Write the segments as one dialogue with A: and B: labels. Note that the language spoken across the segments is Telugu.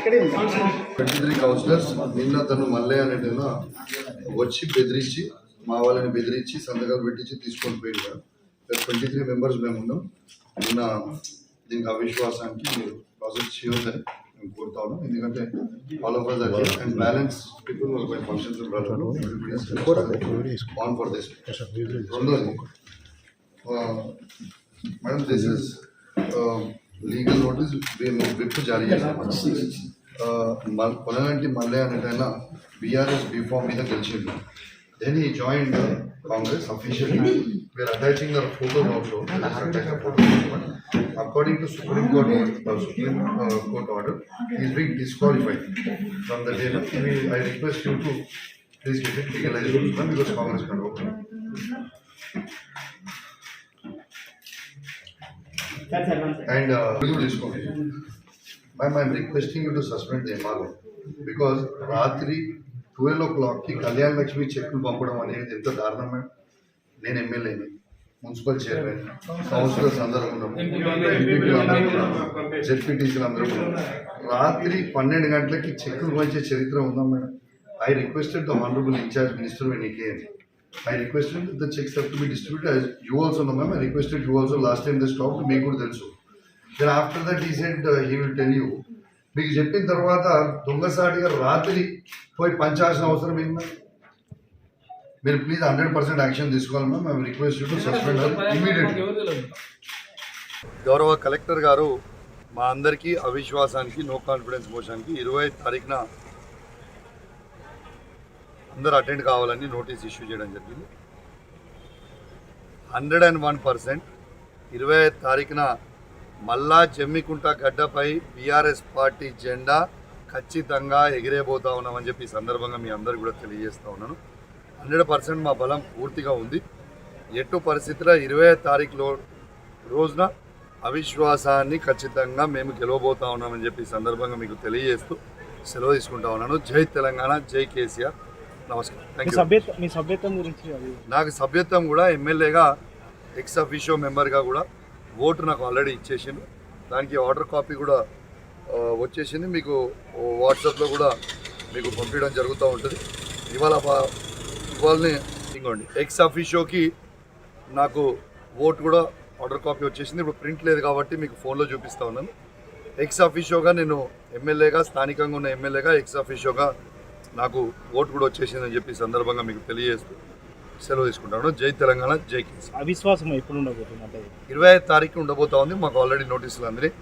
A: ట్వంటీ త్రీ కౌన్సిలర్స్ నిన్న తను మల్లయ్య అనేటైనా వచ్చి బెదిరించి మా వాళ్ళని బెదిరించి సంతకాలు పెట్టించి తీసుకొని పోయింది ట్వంటీ త్రీ మెంబర్స్ మేము ఉన్నాం. నిన్న దీనికి అవిశ్వాసానికి మీరు ప్రాసెస్ చేయొద్దని మేము కోరుతా ఉన్నాం. ఎందుకంటే all of us and balance people వాళ్ళకి ఫంక్షన్స్ ఆన్ ఫర్ దిస్ రెండోది madam this is legal notice మేము విప్ జారీ చేస్తాం కొనగంటి మల్లయ్య అనేటైనా బీఆర్ఎస్ బీఫామ్ మీద గెలిచిండు then he join Congress officially we are attaching their photo also according to Supreme Court Supreme Court order is being disqualified from the day I request you to please get it legalize because Congress control and తీసుకోండి ma'am I'm requesting you to suspend the MRO because రాత్రి ట్వెల్వ్ ఓ క్లాక్కి కళ్యాణ్ లక్ష్మి చెక్కులు పంపడం అనేది ఎంత దారుణం మేడం నేను ఎమ్మెల్యేని మున్సిపల్ చైర్మన్ కౌన్సిలర్స్ అందరూ ఉన్నాము జెడ్పీటీసీలు అందరూ రాత్రి పన్నెండు గంటలకి చెక్కులు పంచే చరిత్ర ఉందా madam I requested the honourable incharge minister when he came I requested the checks have to be distributed as you also know ma'am, I requested you also last time they stopped, మీకు కూడా తెలుసు then after that he said uh, he will tell you మీకు చెప్పిన తర్వాత దొంగసాటిగా రాత్రి పోయి పంచాల్సిన అవసరం ఏంటి మ్యామ్ మీరు ప్లీజ్ హండ్రెడ్ పర్సెంట్ యాక్షన్ తీసుకోవాలి ma'am I request you to suspend immediately గౌరవ కలెక్టర్ గారు మా అందరికీ అవిశ్వాసానికి నో కాన్ఫిడెన్స్ మోషన్కి ఇరవై తారీఖున అందరూ అటెండ్ కావాలని నోటీస్ ఇష్యూ చేయడం జరిగింది. Hundred and one percent. ఇరవై తారీఖున మల్లా జమ్మికుంట గడ్డపై బీఆర్ఎస్ పార్టీ జెండా ఖచ్చితంగా ఎగిరేబోతా ఉన్నామని చెప్పి ఈ సందర్భంగా మీ అందరు కూడా తెలియజేస్తూ ఉన్నాను. హండ్రెడ్ పర్సెంట్ మా బలం పూర్తిగా ఉంది. ఎటు పరిస్థితిలో ఇరవై తారీఖులో రోజున అవిశ్వాసాన్ని ఖచ్చితంగా మేము గెలవబోతా ఉన్నామని చెప్పి సందర్భంగా మీకు తెలియజేస్తూ సెలవు తీసుకుంటా ఉన్నాను. జై తెలంగాణ జై కేసీఆర్. నమస్కారం.
B: మీ సభ్యత్వం గురించి
A: నాకు సభ్యత్వం కూడా ఎమ్మెల్యేగా ఎక్స్ అఫీషియో మెంబర్గా కూడా ఓటు నాకు ఆల్రెడీ ఇచ్చేసిండు. దానికి ఆర్డర్ కాపీ కూడా వచ్చేసింది. మీకు వాట్సాప్లో కూడా మీకు పంపించడం జరుగుతూ ఉంటుంది. ఇవాళ ఇవాళనే ఇంకోండి. ఎక్స్ అఫీషియోకి నాకు ఓటు కూడా ఆర్డర్ కాపీ వచ్చేసింది. ఇప్పుడు ప్రింట్ లేదు కాబట్టి మీకు ఫోన్లో చూపిస్తా ఉన్నాను. ఎక్స్ అఫీషియోగా నేను ఎమ్మెల్యేగా స్థానికంగా ఉన్న ఎమ్మెల్యేగా ఎక్స్ అఫీషియోగా నాకు ఓటు కూడా వచ్చేసిందని చెప్పి సందర్భంగా మీకు తెలియజేస్తూ సెలవు తీసుకుంటాను. జై తెలంగాణ జై కేసీ
B: అవిశ్వాసం ఎప్పుడు ఉండబోతుంది
A: ఇరవై ఐదు తారీఖు ఉండబోతా ఉంది. మాకు ఆల్రెడీ నోటీసులు అందినాయి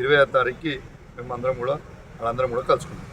A: ఇరవై ఐదు తారీఖుకి మేము అందరం కూడా వాళ్ళందరం కూడా కలుసుకుంటాం.